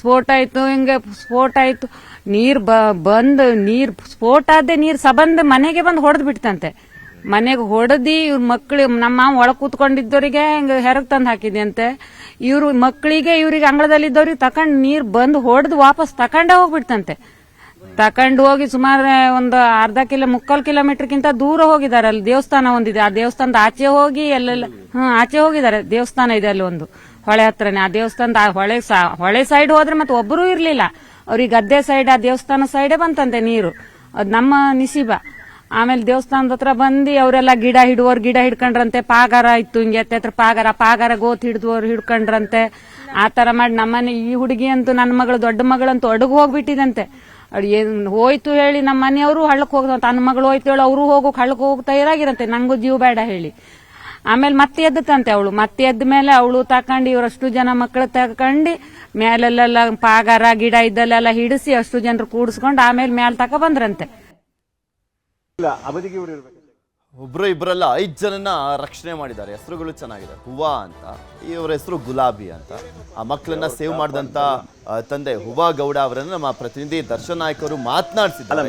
ಸ್ಫೋಟ ಆಯ್ತು, ಹಿಂಗೆ ಸ್ಫೋಟ ಆಯ್ತು. ನೀರ್ ಬಂದ್ ನೀರ್, ಸ್ಫೋಟ ಆದೆ ನೀರ್ ಸಬಂದ್ ಮನೆಗೆ ಬಂದು ಹೊಡೆದ್ ಬಿಡ್ತಂತೆ ಮನೆಗೆ ಹೊಡೆದಿ ಇವ್ರ ಮಕ್ಳು ನಮ್ಮ ಒಳಗ್ ಕೂತ್ಕೊಂಡಿದ್ದವರಿಗೆ ಹಿಂಗ ಹೆರಗ್ ತಂದ್ ಹಾಕಿದ್ಯಂತೆ. ಇವ್ರ ಮಕ್ಕಳಿಗೆ ಇವ್ರಿಗೆ ಅಂಗಳದಲ್ಲಿ ಇದ್ದವ್ರಿಗೆ ತಕೊಂಡ್ ನೀರ್ ಬಂದ್ ಹೊಡೆದು ವಾಪಸ್ ತಕೊಂಡೇ ಹೋಗ್ಬಿಡ್ತಂತೆ ತಕೊಂಡು ಹೋಗಿ ಸುಮಾರು ಒಂದು ಅರ್ಧ ಕಿಲೋ, ಮುಕ್ಕಾಲ್ ಕಿಲೋಮೀಟರ್ಗಿಂತ ದೂರ ಹೋಗಿದ್ದಾರೆ. ಅಲ್ಲಿ ದೇವಸ್ಥಾನ ಒಂದಿದೆ. ಆ ದೇವಸ್ಥಾನದ ಆಚೆ ಹೋಗಿ ಅಲ್ಲೆಲ್ಲ ಹ್ಮ್, ಆಚೆ ಹೋಗಿದ್ದಾರೆ. ದೇವಸ್ಥಾನ ಇದೆ ಅಲ್ಲಿ ಒಂದು. ಹೊಳೆ ಹತ್ರನೇ. ಆ ದೇವಸ್ಥಾನದ ಆ ಹೊಳೆ ಹೊಳೆ ಸೈಡ್ ಹೋದ್ರೆ ಮತ್ತೆ ಒಬ್ಬರೂ ಇರ್ಲಿಲ್ಲ. ಅವ್ರಿಗೆ ಗದ್ದೆ ಸೈಡ್ ಆ ದೇವಸ್ಥಾನ ಸೈಡೇ ಬಂತಂತೆ ನೀರು. ಅದು ನಮ್ಮ ನಿಸಿಬ. ಆಮೇಲೆ ದೇವಸ್ಥಾನದ ಹತ್ರ ಬಂದು ಅವರೆಲ್ಲ ಗಿಡ ಹಿಡುವವ್ರು, ಗಿಡ ಹಿಡ್ಕೊಂಡ್ರಂತೆ. ಪಾಗಾರ ಇತ್ತು ಹಿಂಗೆ ಹತ್ರ ಪಾಗಾರ. ಪಾಗಾರ ಗೋತ್ ಹಿಡಿದವ್ರು ಹಿಡ್ಕೊಂಡ್ರಂತೆ. ಆ ತರ ಮಾಡಿ ನಮ್ಮನೆ ಈ ಹುಡುಗಿ ಅಂತೂ ನನ್ನ ಮಗಳು, ದೊಡ್ಡ ಮಗಳಂತೂ ಅಡುಗೆ ಹೋಗ್ಬಿಟ್ಟಿದಂತೆ. ಏನ್ ಹೋಯ್ತು ಹೇಳಿ ನಮ್ಮ ಮನೆಯವರು ಹಳ್ಳಕ್ಕೆ ಹೋಗ್ದ ನನ್ನ ಮಗಳು ಹೋಯ್ತು ಹೇಳಿ, ಅವರು ಹೋಗೋಕೆ ಹಳ್ಳಕ್ಕೆ ಹೋಗ್ತಾ ತಯಾರಾಗಿರಂತೆ. ನಂಗೂ ಜೀವ ಬೇಡ ಹೇಳಿ. ಆಮೇಲೆ ಮತ್ತೆ ಎದ್ದತಂತೆ ಅವಳು. ಮತ್ತೆ ಎದ್ದ ಮೇಲೆ ಅವಳು ತಕೊಂಡು ಇವರಷ್ಟು ಜನ ಮಕ್ಕಳು ತಕೊಂಡು ಮೇಲೆಲ್ಲ ಪಾಗಾರ ಗಿಡ ಇದ್ದಲ್ಲೆಲ್ಲ ಹಿಡಿಸಿ ಅಷ್ಟು ಜನರು ಕೂಡಿಸ್ಕೊಂಡು ಆಮೇಲೆ ಮೇಲೆ ತಕ ಬಂದ್ರಂತೆ. ಒಬ್ರು ಇಬ್ಬರಲ್ಲ ಐದು ಜನನ ರಕ್ಷಣೆ ಮಾಡಿದ್ದಾರೆ. ಹೆಸರುಗಳು ಚೆನ್ನಾಗಿದೆ. ಹೂವಾ ಅಂತ. ಇವರ ಹೆಸರು ಗುಲಾಬಿ ಅಂತ. ಆ ಮಕ್ಕಳನ್ನ ಸೇವ್ ಮಾಡಿದಂತ ತಂದೆ ಹುವಾ ಗೌಡ ಅವರನ್ನ ನಮ್ಮ ಪ್ರತಿನಿಧಿ ದರ್ಶನ್ ನಾಯ್ಕ ಅವರು ಮಾತನಾಡಿಸಿದ್ದಾರೆ.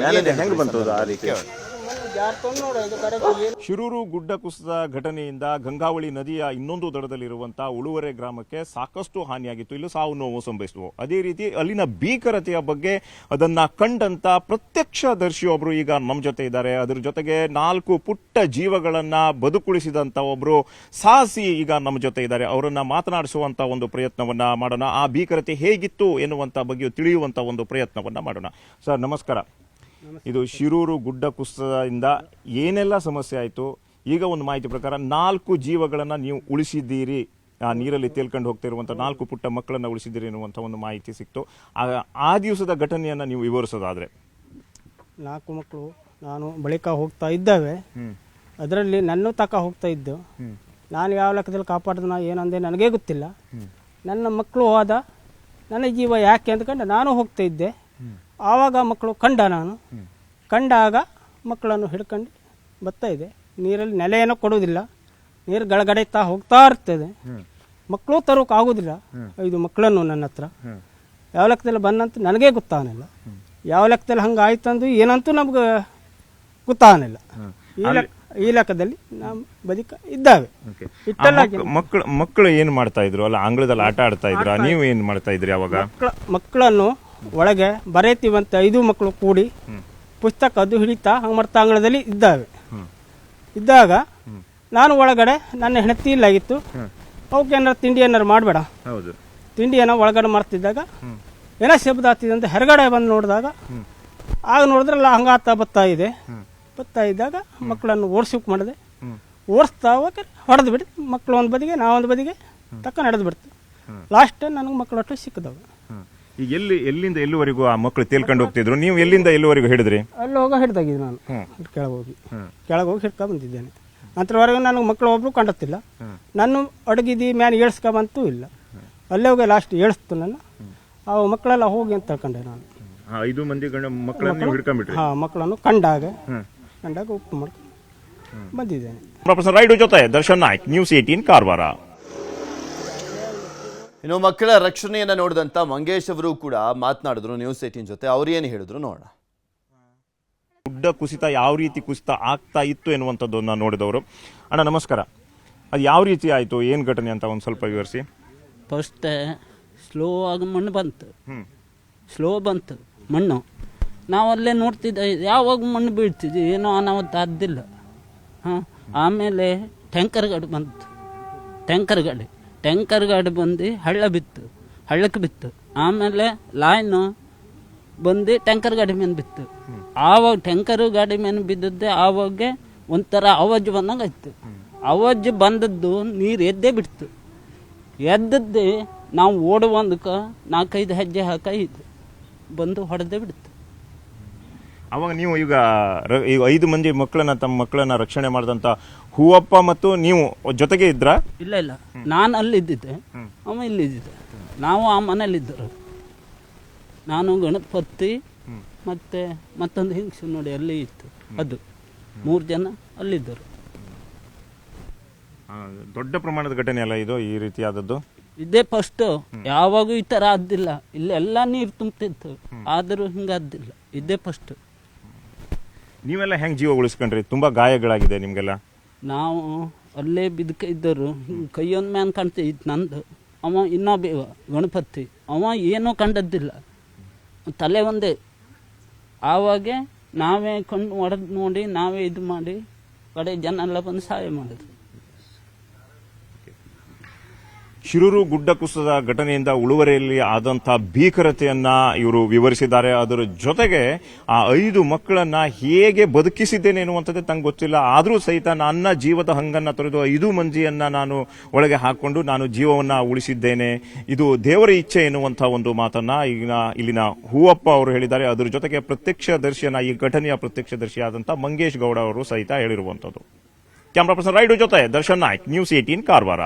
ಶಿರೂರು ಗುಡ್ಡ ಕುಸಿದ ಘಟನೆಯಿಂದ ಗಂಗಾವಳಿ ನದಿಯ ಇನ್ನೊಂದು ದಡದಲ್ಲಿರುವಂತಹ ಉಳುವರೆ ಗ್ರಾಮಕ್ಕೆ ಸಾಕಷ್ಟು ಹಾನಿಯಾಗಿತ್ತು. ಇಲ್ಲಿ ಸಾವು ನೋವು ಸಂಭವಿಸಿತು ಅದೇ ರೀತಿ ಅಲ್ಲಿನ ಭೀಕರತೆಯ ಬಗ್ಗೆ ಅದನ್ನ ಕಂಡಂತ ಪ್ರತ್ಯಕ್ಷದರ್ಶಿಯೊಬ್ರು ಈಗ ನಮ್ಮ ಜೊತೆ ಇದ್ದಾರೆ. ಅದರ ಜೊತೆಗೆ ನಾಲ್ಕು ಪುಟ್ಟ ಜೀವಗಳನ್ನ ಬದುಕುಳಿಸಿದಂತ ಒಬ್ರು ಸಾಹಸಿ ಈಗ ನಮ್ಮ ಜೊತೆ ಇದ್ದಾರೆ. ಅವರನ್ನ ಮಾತನಾಡಿಸುವಂತ ಒಂದು ಪ್ರಯತ್ನವನ್ನ ಮಾಡೋಣ. ಆ ಭೀಕರತೆ ಹೇಗಿತ್ತು ಎನ್ನುವಂತ ಬಗ್ಗೆ ತಿಳಿಯುವಂತ ಒಂದು ಪ್ರಯತ್ನವನ್ನ ಮಾಡೋಣ. ಸರ್, ನಮಸ್ಕಾರ. ಇದು ಶಿರೂರು ಗುಡ್ಡ ಕುಸಿತದಿಂದ ಏನೆಲ್ಲ ಸಮಸ್ಯೆ ಆಯಿತು? ಈಗ ಒಂದು ಮಾಹಿತಿ ಪ್ರಕಾರ ನಾಲ್ಕು ಜೀವಗಳನ್ನು ನೀವು ಉಳಿಸಿದ್ದೀರಿ. ಆ ನೀರಲ್ಲಿ ತೇಲ್ಕೊಂಡು ಹೋಗ್ತಿರುವಂಥ ನಾಲ್ಕು ಪುಟ್ಟ ಮಕ್ಕಳನ್ನು ಉಳಿಸಿದ್ದೀರಿ ಎನ್ನುವಂಥ ಒಂದು ಮಾಹಿತಿ ಸಿಕ್ತು. ಆ- ಆ ದಿವಸದ ಘಟನೆಯನ್ನು ನೀವು ವಿವರಿಸೋದಾದರೆ. ನಾಲ್ಕು ಮಕ್ಕಳು ನಾನು ಬಳಿಕ ಹೋಗ್ತಾ ಇದ್ದಾವೆ. ಅದರಲ್ಲಿ ನನ್ನ ತಕ ಹೋಗ್ತಾ ಇದ್ದು. ನಾನು ಯಾವ ಲೆಕ್ಕದಲ್ಲಿ ಕಾಪಾಡಿದ್ನ ಏನಂದೆ ನನಗೇ ಗೊತ್ತಿಲ್ಲ. ನನ್ನ ಮಕ್ಕಳು ಹೋದ ನನ್ನ ಜೀವ ಯಾಕೆ ಅಂದ್ಕೊಂಡು ನಾನು ಹೋಗ್ತಾ ಇದ್ದೆ. ಆವಾಗ ಮಕ್ಕಳು ಕಂಡ ನಾನು. ಕಂಡಾಗ ಮಕ್ಕಳನ್ನು ಹಿಡ್ಕೊಂಡು ಬರ್ತಾ ಇದೆ. ನೀರಲ್ಲಿ ನೆಲೆಯನ್ನು ಕೊಡುವುದಿಲ್ಲ. ನೀರು ಗಳಗಡೆತಾ ಹೋಗ್ತಾ ಇರ್ತದೆ. ಮಕ್ಕಳು ತರೋಕೆ ಆಗೋದಿಲ್ಲ ಐದು ಮಕ್ಕಳನ್ನು ನನ್ನ ಹತ್ರ. ಯಾವ ಲೆಕ್ಕದಲ್ಲಿ ಬಂದಂತ ನನಗೇ ಗೊತ್ತಾಗಲಿಲ್ಲ. ಯಾವ ಲೆಕ್ಕದಲ್ಲಿ ಹಂಗೆ ಆಯ್ತಂದು ಏನಂತೂ ನಮ್ಗೆ ಗೊತ್ತಾಗಲಿಲ್ಲ. ಈ ಲೆಕ್ಕ ಈ ಲೆಕ್ಕದಲ್ಲಿ ನಮ್ಮ ಬದುಕ ಇದ್ದಾವೆ. ಮಕ್ಕಳು ಮಕ್ಕಳು ಏನು ಮಾಡ್ತಾ ಇದ್ರು? ಅಲ್ಲ ಆಂಗ್ಲದಲ್ಲಿ ಆಟ ಆಡ್ತಾ ಇದ್ರು? ನೀವು ಏನು ಮಾಡ್ತಾ ಇದ್ರಿ ಅವಾಗ? ಮಕ್ಕಳ ಮಕ್ಕಳನ್ನು ಒಳಗೆ ಬರೆಯುತ್ತೀವಂತ ಐದು ಮಕ್ಕಳು ಕೂಡಿ ಪುಸ್ತಕ ಅದು ಹಿಡಿತಾ ಅಂಗಳದಲ್ಲಿ ಇದ್ದಾವೆ ಇದ್ದಾಗ ನಾನು ಒಳಗಡೆ ನನ್ನ ಹೆಣತಿ ಇಲ್ಲಾಗಿತ್ತು ಅವಕ್ಕೆ ಏನಾರು ತಿಂಡಿ ಏನಾರು ಮಾಡಬೇಡ. ತಿಂಡಿ ಏನೋ ಒಳಗಡೆ ಮಾಡ್ತಿದ್ದಾಗ ಏನೋ ಶಬ್ದ ಆಗ್ತಿದೆ ಅಂತ ಹೊರಗಡೆ ಬಂದು ನೋಡಿದಾಗ ಆಗ ನೋಡಿದ್ರಲ್ಲ ಹಂಗಾತ ಬತ್ತಾ ಇದೆ. ಬತ್ತಾ ಇದ್ದಾಗ ಮಕ್ಕಳನ್ನು ಓಡಿಸೋಕೆ ಮಾಡಿದೆ. ಓಡಿಸ್ತಾ ಹೋಗಿ ಹೊಡೆದು ಬಿಡಿ ಮಕ್ಕಳು ಒಂದು ಬದಿಗೆ ನಾವೊಂದು ಬದಿಗೆ ತಕ್ಕ ನಡೆದು ಬಿಡ್ತು. ಲಾಸ್ಟ್ ನನಗೆ ಮಕ್ಕಳು ಅಷ್ಟು ಸಿಕ್ಕಿದವು. ಈಗ ಎಲ್ಲಿ ಎಲ್ಲಿಂದ ಎಲ್ಲಿವರೆಗೂ ಆ ಮಕ್ಕಳು ತೇಲ್ಕೊಂಡು ಹೋಗ್ತಿದ್ರು? ನೀವು ಎಲ್ಲಿಂದ ಎಲ್ಲಿವರೆಗೂ ಹಿಡಿದ್ರಿ? ಅಲ್ಲಿ ಹೋಗೋ ಹಿಡ್ದಾಗಿದ್ದೆ ನಾನು. ಕೆಳಗೋಗಿ. ಕೆಳಗೋಗಿ ಹಿಡ್ಕೊ ಬಂದಿದ್ದೇನೆ. ನಂತರವರೆಗೂ ನನಗೆ ಮಕ್ಕಳು ಒಬ್ರು ಕಂಡತ್ತಿಲ್ಲ. ನಾನು ಅಡಗಿದ್ದು ಮ್ಯಾನ್ ಏಳ್ಸ್ಕೊಂಬಂತೂ ಇಲ್ಲ. ಅಲ್ಲೇ ಹೋಗಿ ಲಾಸ್ಟ್ ಏಳಿಸ್ತು ನನ್ನ. ಆ ಮಕ್ಕಳೆಲ್ಲ ಹೋಗಿ ಅಂತ ತಿಳ್ಕೊಂಡೆ ನಾನು. ಐದು ಮಂದಿ ಗಂಡ ಮಕ್ಕಳನ್ನ ಹಿಡ್ಕೊಂಡ್ಬಿಟ್ರಿ? ಹಾ ಮಕ್ಕಳನ್ನು ಕಂಡಾಗ ಕಂಡಾಗ ಉಪ್ಪು ಮಾಡ್ಕೊಂಡು ಬಂದಿದ್ದೇನೆ. ಪ್ರೊಫೆಸರ್ ರೈಡು ಜೊತೆ ದರ್ಶನ್ ನಾಯ್ಕ್ ನ್ಯೂಸ್ ಏಟೀನ್ ಕಾರವಾರ ಇನ್ನು ಮಕ್ಕಳ ರಕ್ಷಣೆಯನ್ನು ನೋಡಿದಂಥ ಮಂಗೇಶ್ ಅವರು ಕೂಡ ಮಾತನಾಡಿದ್ರು ನ್ಯೂಸ್ ಏಟೀನ್ ಜೊತೆ. ಅವ್ರು ಏನು ಹೇಳಿದ್ರು ನೋಡೋಣ. ಗುಡ್ಡ ಕುಸಿತ ಯಾವ ರೀತಿ ಕುಸಿತ ಆಗ್ತಾ ಇತ್ತು ಎನ್ನುವಂಥದ್ದನ್ನು ನೋಡಿದವರು. ಅಣ್ಣ ನಮಸ್ಕಾರ. ಅದು ಯಾವ ರೀತಿ ಆಯಿತು? ಏನು ಘಟನೆ ಅಂತ ಒಂದು ಸ್ವಲ್ಪ ವಿವರಿಸಿ. ಫಸ್ಟ್ ಸ್ಲೋ ಆಗಿ ಮಣ್ಣು ಬಂತು. ಹ್ಞೂ ಸ್ಲೋ ಬಂತು ಮಣ್ಣು. ನಾವು ಅಲ್ಲೇ ನೋಡ್ತಿದ್ದೆ ಯಾವಾಗ ಮಣ್ಣು ಬೀಳ್ತಿದ್ವಿ ಏನೋ ಅನಾಹುತ ಆದ್ದಿಲ್ಲ. ಹಾಂ? ಆಮೇಲೆ ಟ್ಯಾಂಕರ್ ಗಾಡಿ ಬಂತು. ಟ್ಯಾಂಕರ್ ಗಾಡಿ ಟ್ಯಾಂಕರ್ ಗಾಡಿ ಬಂದು ಹಳ್ಳ ಬಿತ್ತು, ಹಳ್ಳಕ್ಕೆ ಬಿತ್ತು. ಆಮೇಲೆ ಲೈನು ಬಂದು ಟ್ಯಾಂಕರ್ ಗಾಡಿ ಮೇಲೆ ಬಿತ್ತು. ಆವಾಗ ಟ್ಯಾಂಕರ್ ಗಾಡಿ ಮೇಲೆ ಬಿದ್ದದ್ದೆ ಆವಾಗ ಒಂಥರ ಅವಾಜ್ ಬಂದಂಗೆ ಆಯ್ತು. ಅವಾಜ್ ಬಂದದ್ದು ನೀರು ಎದ್ದೇ ಬಿಡ್ತು. ಎದ್ದದ್ದೇ ನಾವು ಓಡುವಂದಕ್ಕೆ ನಾಲ್ಕೈದು ಹೆಜ್ಜೆ ಹಾಕೈದು ಬಂದು ಹೊಡೆದೇ ಬಿಡ್ತು. ಅವಾಗ ನೀವು ಈಗ ಈಗ ಐದು ಮಂದಿ ಮಕ್ಕಳನ್ನ ತಮ್ಮ ಮಕ್ಕಳನ್ನ ರಕ್ಷಣೆ ಮಾಡಿದಂಥ ಹೂವಪ್ಪ ಮತ್ತು ನೀವು ಜೊತೆಗೆ ಇದ್ರ? ಇಲ್ಲ ಇಲ್ಲ. ನಾನು ಅಲ್ಲಿ ಇದ್ದಿದ್ದೆ ಅಮ್ಮ ಇಲ್ಲಿ ಇದ್ದಿದ್ದೆ ನಾವು ಆ ಇದ್ದರು ನಾನು ಗಣಪತಿ ಮತ್ತೆ ಮತ್ತೊಂದು ಹಿಂಗ್ಸು ನೋಡಿ ಅಲ್ಲಿ ಇತ್ತು. ಅದು. ಮೂರು ಜನ ಅಲ್ಲಿದ್ದರು. ದೊಡ್ಡ ಪ್ರಮಾಣದ ಘಟನೆ ಅಲ್ಲ ಇದು ಈ ರೀತಿಯಾದದ್ದು? ಇದೇ ಫಸ್ಟ್ ಯಾವಾಗೂ ಈ ಥರ ಆದ್ದಿಲ್ಲ. ಇಲ್ಲೆಲ್ಲ ನೀರು ತುಂಬ್ತಿತ್ತು. ಆದರೂ ಹಿಂಗಾದ್ದಿಲ್ಲ. ಇದೇ ಫಸ್ಟ್ ನೀವೆಲ್ಲ ಹೆಂಗ್ ಜೀವ ಉಳಿಸ್ಕೊಂಡ್ರಿ ತುಂಬಾ ಗಾಯಗಳಾಗಿದೆ ನಿಮ್ಗೆಲ್ಲ. ನಾವು ಅಲ್ಲೇ ಬಿದ್ಕ ಇದ್ದರು ಕೈಯೊಂದು ಮ್ಯಾನ್ ಕಾಣ್ತಿತ್ತು ನಂದು. ಅವ ಇನ್ನೊಬ್ಬ ಇವ, ಗಣಪತಿ. ಅವ ಏನೂ ಕಂಡದ್ದಿಲ್ಲ. ತಲೆ ಒಂದೇ. ಆವಾಗೆ ನಾವೇ ಕಣ್ಣು ಹೊಡೆದು ನೋಡಿ ನಾವೇ ಇದು ಮಾಡಿ ಕಡೆ ಜನ ಎಲ್ಲ ಬಂದು ಸಹಾಯ ಮಾಡಿದ್ರು. ಶಿರೂರು ಗುಡ್ಡ ಕುಸಿದ ಘಟನೆಯಿಂದ ಉಳುವರೆಯಲ್ಲಿ ಆದಂತಹ ಭೀಕರತೆಯನ್ನ ಇವರು ವಿವರಿಸಿದ್ದಾರೆ. ಅದರ ಜೊತೆಗೆ ಆ ಐದು ಮಕ್ಕಳನ್ನ ಹೇಗೆ ಬದುಕಿಸಿದ್ದೇನೆ ಎನ್ನುವಂಥದ್ದೇ ತಂಗೆ ಗೊತ್ತಿಲ್ಲ. ಆದರೂ ಸಹಿತ ನನ್ನ ಜೀವದ ಹಂಗನ್ನ ತೊರೆದು ಐದು ಮಂಜಿಯನ್ನ ನಾನು ಒಳಗೆ ಹಾಕೊಂಡು ನಾನು ಜೀವವನ್ನ ಉಳಿಸಿದ್ದೇನೆ. ಇದು ದೇವರ ಇಚ್ಛೆ ಎನ್ನುವಂತಹ ಒಂದು ಮಾತನ್ನ ಈಗಿನ ಇಲ್ಲಿನ ಹೂವಪ್ಪ ಅವರು ಹೇಳಿದ್ದಾರೆ. ಅದರ ಜೊತೆಗೆ ಪ್ರತ್ಯಕ್ಷದರ್ಶಿಯನ್ನ ಈ ಘಟನೆಯ ಪ್ರತ್ಯಕ್ಷದರ್ಶಿಯಾದಂಥ ಮಂಗೇಶ್ ಗೌಡ ಅವರು ಸಹಿತ ಹೇಳಿರುವಂಥದ್ದು. ಕ್ಯಾಮ್ರಾ ಪರ್ಸನ್ ರೈಡು ಜೊತೆ ದರ್ಶನ್ ನಾಯ್ಕ್ ನ್ಯೂಸ್ ಏಟೀನ್ ಕಾರವಾರ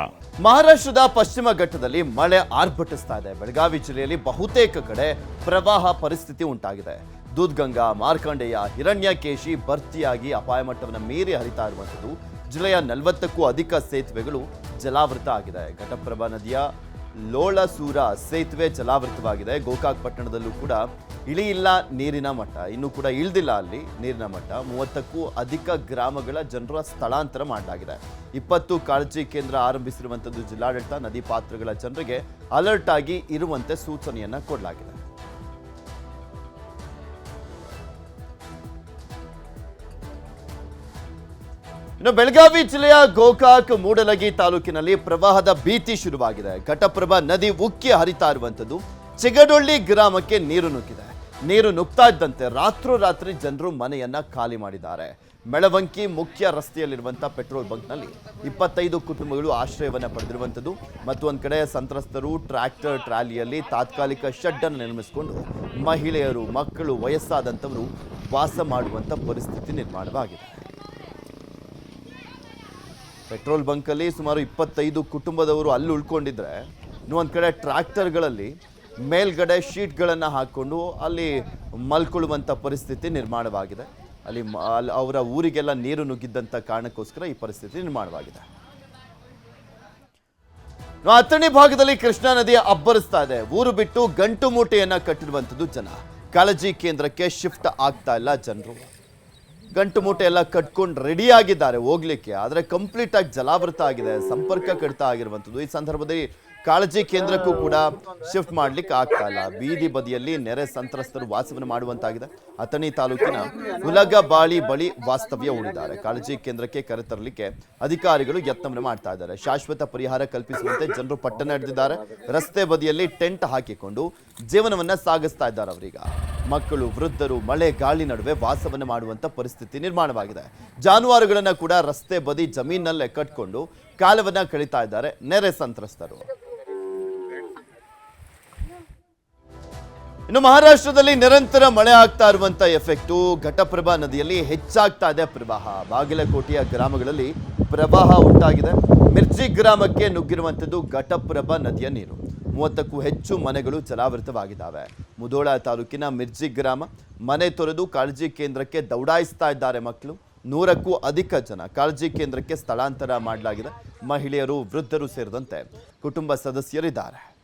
ಮಹಾರಾಷ್ಟ್ರದ ಪಶ್ಚಿಮ ಘಟ್ಟದಲ್ಲಿ ಮಳೆ ಆರ್ಭಟಿಸ್ತಾ ಇದೆ. ಬೆಳಗಾವಿ ಜಿಲ್ಲೆಯಲ್ಲಿ ಬಹುತೇಕ ಕಡೆ ಪ್ರವಾಹ ಪರಿಸ್ಥಿತಿ ಉಂಟಾಗಿದೆ. ದೂದ್ಗಂಗಾ, ಮಾರ್ಕಂಡೇಯ, ಹಿರಣ್ಯಕೇಶಿ ಭರ್ತಿಯಾಗಿ ಅಪಾಯ ಮಟ್ಟವನ್ನು ಮೀರಿ ಹರಿತಾ ಇರುವಂಥದ್ದು. ಜಿಲ್ಲೆಯ ನಲವತ್ತಕ್ಕೂ ಅಧಿಕ ಸೇತುವೆಗಳು ಜಲಾವೃತ ಆಗಿದೆ. ಘಟಪ್ರಭಾ ನದಿಯ ಲೋಳಸೂರ ಸೇತುವೆ ಜಲಾವೃತವಾಗಿದೆ. ಗೋಕಾಕ್ ಪಟ್ಟಣದಲ್ಲೂ ಕೂಡ ಇಳಿಯಿಲ್ಲ ನೀರಿನ ಮಟ್ಟ. ಇನ್ನೂ ಕೂಡ ಇಳ್ದಿಲ್ಲ ಅಲ್ಲಿ ನೀರಿನ ಮಟ್ಟ. ಮೂವತ್ತಕ್ಕೂ ಅಧಿಕ ಗ್ರಾಮಗಳ ಜನರ ಸ್ಥಳಾಂತರ ಮಾಡಲಾಗಿದೆ. ಇಪ್ಪತ್ತು ಕಾಳಜಿ ಕೇಂದ್ರ ಆರಂಭಿಸಿರುವಂಥದ್ದು ಜಿಲ್ಲಾಡಳಿತ. ನದಿ ಪಾತ್ರಗಳ ಜನರಿಗೆ ಅಲರ್ಟ್ ಆಗಿ ಇರುವಂತೆ ಸೂಚನೆಯನ್ನ ಕೊಡಲಾಗಿದೆ. ಇನ್ನು ಬೆಳಗಾವಿ ಜಿಲ್ಲೆಯ ಗೋಕಾಕ್ ಮೂಡಲಗಿ ತಾಲೂಕಿನಲ್ಲಿ ಪ್ರವಾಹದ ಭೀತಿ ಶುರುವಾಗಿದೆ. ಘಟಪ್ರಭಾ ನದಿ ಉಕ್ಕಿ ಹರಿತಾ ಇರುವಂಥದ್ದು. ಚಿಗಡೊಳ್ಳಿ ಗ್ರಾಮಕ್ಕೆ ನೀರು ನುಗ್ಗಿದೆ. ನೀರು ನುಗ್ತಾ ಇದ್ದಂತೆ ರಾತ್ರೋರಾತ್ರಿ ಜನರು ಮನೆಯನ್ನ ಖಾಲಿ ಮಾಡಿದ್ದಾರೆ. ಮೆಳವಂಕಿ ಮುಖ್ಯ ರಸ್ತೆಯಲ್ಲಿರುವಂಥ ಪೆಟ್ರೋಲ್ ಬಂಕ್ನಲ್ಲಿ ಇಪ್ಪತ್ತೈದು ಕುಟುಂಬಗಳು ಆಶ್ರಯವನ್ನ ಪಡೆದಿರುವಂಥದ್ದು. ಮತ್ತೊಂದು ಕಡೆ ಸಂತ್ರಸ್ತರು ಟ್ರ್ಯಾಕ್ಟರ್ ಟ್ರಾಲಿಯಲ್ಲಿ ತಾತ್ಕಾಲಿಕ ಶೆಡ್ ಅನ್ನು ನಿರ್ಮಿಸಿಕೊಂಡು ಮಹಿಳೆಯರು, ಮಕ್ಕಳು, ವಯಸ್ಸಾದಂಥವರು ವಾಸ ಮಾಡುವಂಥ ಪರಿಸ್ಥಿತಿ ನಿರ್ಮಾಣವಾಗಿದೆ. ಪೆಟ್ರೋಲ್ ಬಂಕಲ್ಲಿ ಸುಮಾರು ಇಪ್ಪತ್ತೈದು ಕುಟುಂಬದವರು ಅಲ್ಲಿ ಉಳ್ಕೊಂಡಿದ್ರೆ ಇನ್ನೊಂದು ಕಡೆ ಟ್ರ್ಯಾಕ್ಟರ್ಗಳಲ್ಲಿ ಮೇಲ್ಗಡೆ ಶೀಟ್ಗಳನ್ನು ಹಾಕ್ಕೊಂಡು ಅಲ್ಲಿ ಮಲ್ಕೊಳ್ಳುವಂಥ ಪರಿಸ್ಥಿತಿ ನಿರ್ಮಾಣವಾಗಿದೆ. ಅಲ್ಲಿ ಅಲ್ಲಿ ಅವರ ಊರಿಗೆಲ್ಲ ನೀರು ನುಗ್ಗಿದ್ದಂಥ ಕಾರಣಕ್ಕೋಸ್ಕರ ಈ ಪರಿಸ್ಥಿತಿ ನಿರ್ಮಾಣವಾಗಿದೆ. ಅಥಣಿ ಭಾಗದಲ್ಲಿ ಕೃಷ್ಣಾ ನದಿ ಅಬ್ಬರಿಸ್ತಾ ಇದೆ. ಊರು ಬಿಟ್ಟು ಗಂಟು ಮೂಟೆಯನ್ನು ಕಟ್ಟಿರುವಂಥದ್ದು ಜನ. ಕಾಳಜಿ ಕೇಂದ್ರಕ್ಕೆ ಶಿಫ್ಟ್ ಆಗ್ತಾ ಇಲ್ಲ ಜನರು. ಗಂಟು ಮೂಟೆ ಎಲ್ಲ ಕಟ್ಕೊಂಡು ರೆಡಿ ಆಗಿದ್ದಾರೆ, ಹೋಗ್ಲಿಕ್ಕೆ. ಆದರೆ ಕಂಪ್ಲೀಟ್ ಆಗಿ ಜಲಾವೃತ ಆಗಿದೆ, ಸಂಪರ್ಕ ಕಡಿತ ಆಗಿರುವಂಥದ್ದು. ಈ ಸಂದರ್ಭದಲ್ಲಿ ಕಾಳಜಿ ಕೇಂದ್ರಕ್ಕೂ ಕೂಡ ಶಿಫ್ಟ್ ಮಾಡ್ಲಿಕ್ಕೆ ಆಗ್ತಾ ಇಲ್ಲ. ಬೀದಿ ಬದಿಯಲ್ಲಿ ನೆರೆ ಸಂತ್ರಸ್ತರು ವಾಸವನ್ನು ಮಾಡುವಂತಾಗಿದೆ. ಅಥಣಿ ತಾಲೂಕಿನ ಹುಲಗಬಾಳಿ ಬಳಿ ವಾಸ್ತವ್ಯ ಹೂಡಿದ್ದಾರೆ. ಕಾಳಜಿ ಕೇಂದ್ರಕ್ಕೆ ಕರೆತರಲಿಕ್ಕೆ ಅಧಿಕಾರಿಗಳು ಯತ್ನವನ್ನು ಮಾಡ್ತಾ ಇದ್ದಾರೆ. ಶಾಶ್ವತ ಪರಿಹಾರ ಕಲ್ಪಿಸುವಂತೆ ಜನರು ಪಟ್ಟಣ ಹಿಡಿದಿದ್ದಾರೆ ರಸ್ತೆ ಬದಿಯಲ್ಲಿ ಟೆಂಟ್ ಹಾಕಿಕೊಂಡು ಜೀವನವನ್ನ ಸಾಗಿಸ್ತಾ ಇದ್ದಾರೆ ಅವರೀಗ. ಮಕ್ಕಳು, ವೃದ್ಧರು, ಮಳೆ, ಗಾಳಿ ನಡುವೆ ವಾಸವನ್ನು ಮಾಡುವಂತ ಪರಿಸ್ಥಿತಿ ನಿರ್ಮಾಣವಾಗಿದೆ. ಜಾನುವಾರುಗಳನ್ನ ಕೂಡ ರಸ್ತೆ ಬದಿ ಜಮೀನಲ್ಲೇ ಕಟ್ಕೊಂಡು ಕಾಲವನ್ನ ಕಳೀತಾ ಇದ್ದಾರೆ ನೆರೆ ಸಂತ್ರಸ್ತರು. ಇನ್ನು ಮಹಾರಾಷ್ಟ್ರದಲ್ಲಿ ನಿರಂತರ ಮಳೆ ಆಗ್ತಾ ಇರುವಂತ ಎಫೆಕ್ಟು ಘಟಪ್ರಭಾ ನದಿಯಲ್ಲಿ ಹೆಚ್ಚಾಗ್ತಾ ಇದೆ ಪ್ರವಾಹ. ಬಾಗಲಕೋಟೆಯ ಗ್ರಾಮಗಳಲ್ಲಿ ಪ್ರವಾಹ ಉಂಟಾಗಿದೆ. ಮಿರ್ಜಿ ಗ್ರಾಮಕ್ಕೆ ನುಗ್ಗಿರುವಂಥದ್ದು ಘಟಪ್ರಭಾ ನದಿಯ ನೀರು. ಮೂವತ್ತಕ್ಕೂ ಹೆಚ್ಚು ಮನೆಗಳು ಜಲಾವೃತವಾಗಿದ್ದಾವೆ. ಮುದೋಳ ತಾಲೂಕಿನ ಮಿರ್ಜಿ ಗ್ರಾಮ ಮನೆ ತೊರೆದು ಕಾಳಜಿ ಕೇಂದ್ರಕ್ಕೆ ದೌಡಾಯಿಸ್ತಾ ಇದ್ದಾರೆ ಮಕ್ಕಳು. ನೂರಕ್ಕೂ ಅಧಿಕ ಜನ ಕಾಳಜಿ ಕೇಂದ್ರಕ್ಕೆ ಸ್ಥಳಾಂತರ ಮಾಡಲಾಗಿದೆ. ಮಹಿಳೆಯರು, ವೃದ್ಧರು ಸೇರಿದಂತೆ ಕುಟುಂಬ ಸದಸ್ಯರಿದ್ದಾರೆ.